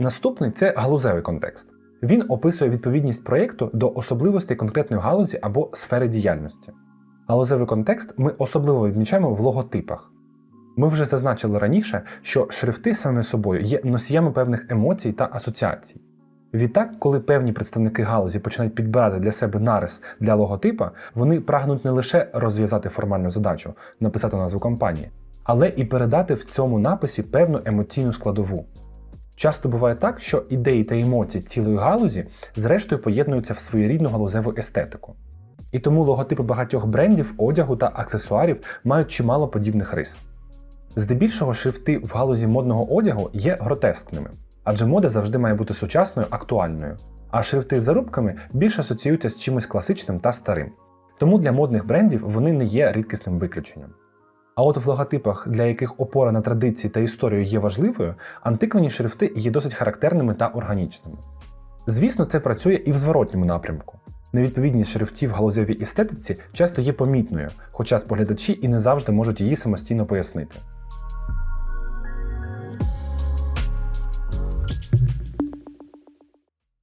Наступний це галузевий контекст. Він описує відповідність проєкту до особливостей конкретної галузі або сфери діяльності. Галузевий контекст ми особливо відмічаємо в логотипах. Ми вже зазначили раніше, що шрифти саме собою є носіями певних емоцій та асоціацій. Відтак, коли певні представники галузі починають підбирати для себе нарис для логотипа, вони прагнуть не лише розв'язати формальну задачу, написати назву компанії, але і передати в цьому написі певну емоційну складову. Часто буває так, що ідеї та емоції цілої галузі зрештою поєднуються в своєрідну галузеву естетику. І тому логотипи багатьох брендів, одягу та аксесуарів мають чимало подібних рис. Здебільшого шрифти в галузі модного одягу є гротескними, адже мода завжди має бути сучасною, актуальною, а шрифти з зарубками більше асоціюються з чимось класичним та старим. Тому для модних брендів вони не є рідкісним виключенням. А от в логотипах, для яких опора на традиції та історію є важливою, антиквані шрифти є досить характерними та органічними. Звісно, це працює і в зворотньому напрямку. Невідповідність шрифтів галузевій естетиці часто є помітною, хоча споглядачі і не завжди можуть її самостійно пояснити.